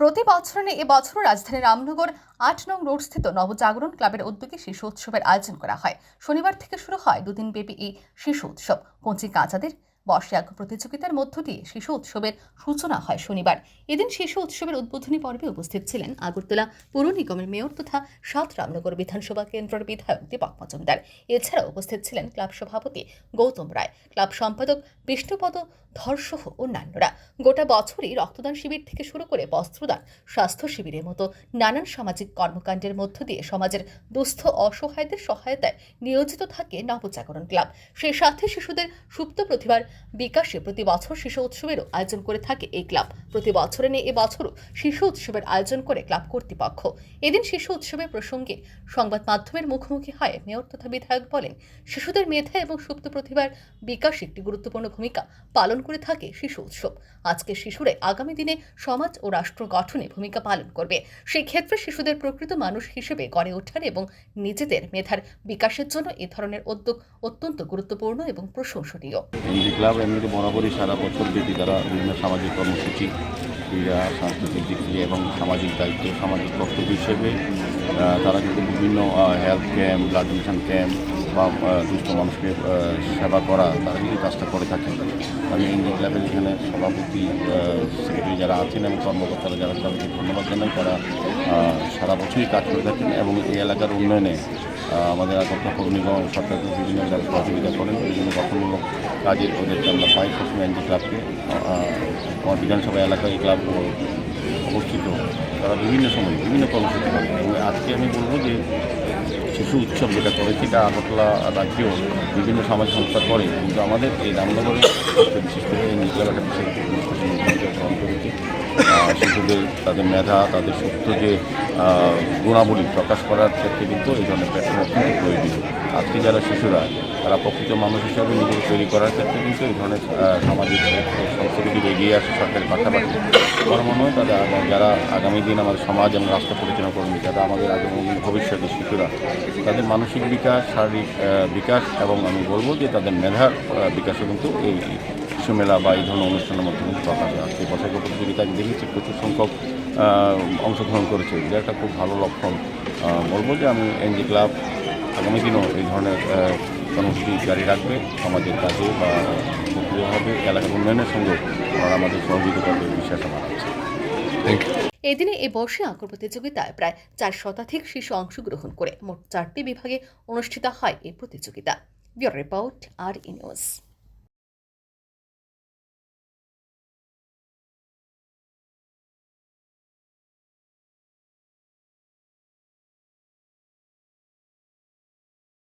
প্রতি বছরে বছর রাজধানীর রামনগর আট নং রোড স্থিত নবজাগরণ ক্লাবের উদ্যোগে শিশু উৎসবের আয়োজন করা হয়। শনিবার থেকে শুরু হয় দুদিন ব্যাপী এই শিশু উৎসব। কঞ্চি কাঁচাদের বর্ষে আঁকা প্রতিযোগিতার মধ্য দিয়ে শিশু উৎসবের সূচনা হয় শনিবার। এদিন শিশু উৎসবের উদ্বোধনী পর্বে উপস্থিত ছিলেন আগরতলা পৌর নিগমের মেয়র তথা সাত রামনগর বিধানসভা কেন্দ্রের বিধায়ক দীপক মজুমদার। এছাড়াও উপস্থিত ছিলেন ক্লাব সভাপতি গৌতম রায়, ক্লাব সম্পাদক বিষ্ণুপদ ধরসহ অন্যান্যরা। গোটা বছরই রক্তদান শিবির থেকে শুরু করে বস্ত্রদান, স্বাস্থ্য শিবিরের মতো নানান সামাজিক কর্মকাণ্ডের মধ্য দিয়ে সমাজের দুস্থ অসহায়দের সহায়তায় নিয়োজিত থাকে নবজাগরণ ক্লাব। সেই সাথে শিশুদের সুপ্ত প্রতিভার বিকাশে প্রতি বছর শিশু উৎসবেরও আয়োজন করে থাকে এই ক্লাব। প্রতি বছরে নিয়ে এবছরও শিশু উৎসবের আয়োজন করে ক্লাব কর্তৃপক্ষ। এদিন শিশু উৎসবের প্রসঙ্গে সংবাদ মাধ্যমের মুখোমুখি হয় মেয়র তথা বিধায়ক বলেন, শিশুদের মেধা এবং সুপ্ত প্রতিভার বিকাশে একটি গুরুত্বপূর্ণ ভূমিকা পালন করে থাকে শিশু উৎসব। আজকে শিশুরা আগামী দিনে সমাজ ও রাষ্ট্র গঠনে ভূমিকা পালন করবে। সেই ক্ষেত্রে শিশুদের প্রকৃত মানুষ হিসেবে গড়ে ওঠার এবং নিজেদের মেধার বিকাশের জন্য এ ধরনের উদ্যোগ অত্যন্ত গুরুত্বপূর্ণ এবং প্রশংসনীয়। ক্লাব এমনিতে বরাবরই সারা বছর ব্যাপী তারা বিভিন্ন সামাজিক কর্মসূচি, ক্রীড়া, সাংস্কৃতিক দিক দিয়ে এবং সামাজিক দায়িত্ব, সামাজিক কর্তব্য হিসেবে তারা কিন্তু বিভিন্ন health camp blood donation camp বা দুস্থ মানুষকে সেবা করা তারা কিন্তু কাজটা করে থাকেন আমি এমডি ক্লাবের এখানে সভাপতি সেক্রেটারি যারা আছেন এবং কর্মকর্তারা যারা তাদেরকে ধন্যবাদ জানাই। তারা সারা বছরই কাজ করে থাকেন এবং এই এলাকার উন্নয়নে আমাদের আগরতলা পৌর নিগম সরকার বিভিন্ন জায়গায় সহযোগিতা করেন বিভিন্ন গঠনমূলক কাজে ওদেরকে আমরা পাই সবসময় এনজি ক্লাবকে। আমার বিধানসভা এলাকায় এই ক্লাব অবস্থিত। তারা বিভিন্ন সময় বিভিন্ন কর্মসূচি করে। এবং আজকে আমি বলব যে শিশু উৎসব যেটা করে, সেটা আগরতলা রাজ্যেও বিভিন্ন সামাজিক সংস্থা করে। কিন্তু আমাদের এই রামনগরে বিশেষ করে ক্লাব একটা বিশেষ গুরুত্বপূর্ণ ভূমিকা গ্রহণ করেছে আহ, শিশুদের, তাদের মেধা, তাদের সুস্থ যে গুণাবলী প্রকাশ করার ক্ষেত্রে কিন্তু এই ধরনের প্ল্যাটফর্ম অত্যন্ত প্রয়োজনীয়। আজকে যারা শিশুরা, তারা প্রকৃত মানুষ হিসাবে নিজেকে তৈরি করার ক্ষেত্রে কিন্তু এই ধরনের সামাজিক সংস্কৃতি এগিয়ে আসে সরকারের পাশাপাশি। আমার মনে হয় তাদের যারা আগামী দিন আমাদের সমাজ এবং রাষ্ট্র পরিচালনা করবে যারা আমাদের আগামী দিন ভবিষ্যতে শিশুরা, তাদের মানসিক বিকাশ, শারীরিক বিকাশ এবং আমি বলব যে তাদের মেধার বিকাশও কিন্তু এই শিশু মেলা বা এই ধরনের অনুষ্ঠানের মধ্যে পাওয়া যায় আজকে পোশাক প্রতিযোগিতা আমি দেখেছি প্রচুর সংখ্যক অংশগ্রহণ করেছে। এটা একটা খুব ভালো লক্ষণ। বলব যে আমি এনজি ক্লাব আগামী দিনও এই ধরনের কর্মসূচি জারি রাখবে সমাজের কাজে বা সক্রিয়ভাবে এলাকার উন্নয়নের সঙ্গে ওনারা আমাদের সহযোগিতা করবে বিশ্বাস আমার আছে। এই দিনে এই বর্ষে আঁকর প্রতিযোগিতায় প্রায় চার শতাধিক শিশু অংশগ্রহণ করে মোট চারটি বিভাগে অনুষ্ঠিত হয় এই প্রতিযোগিতা। ব্যুরো রিপোর্ট আর ইনিউজ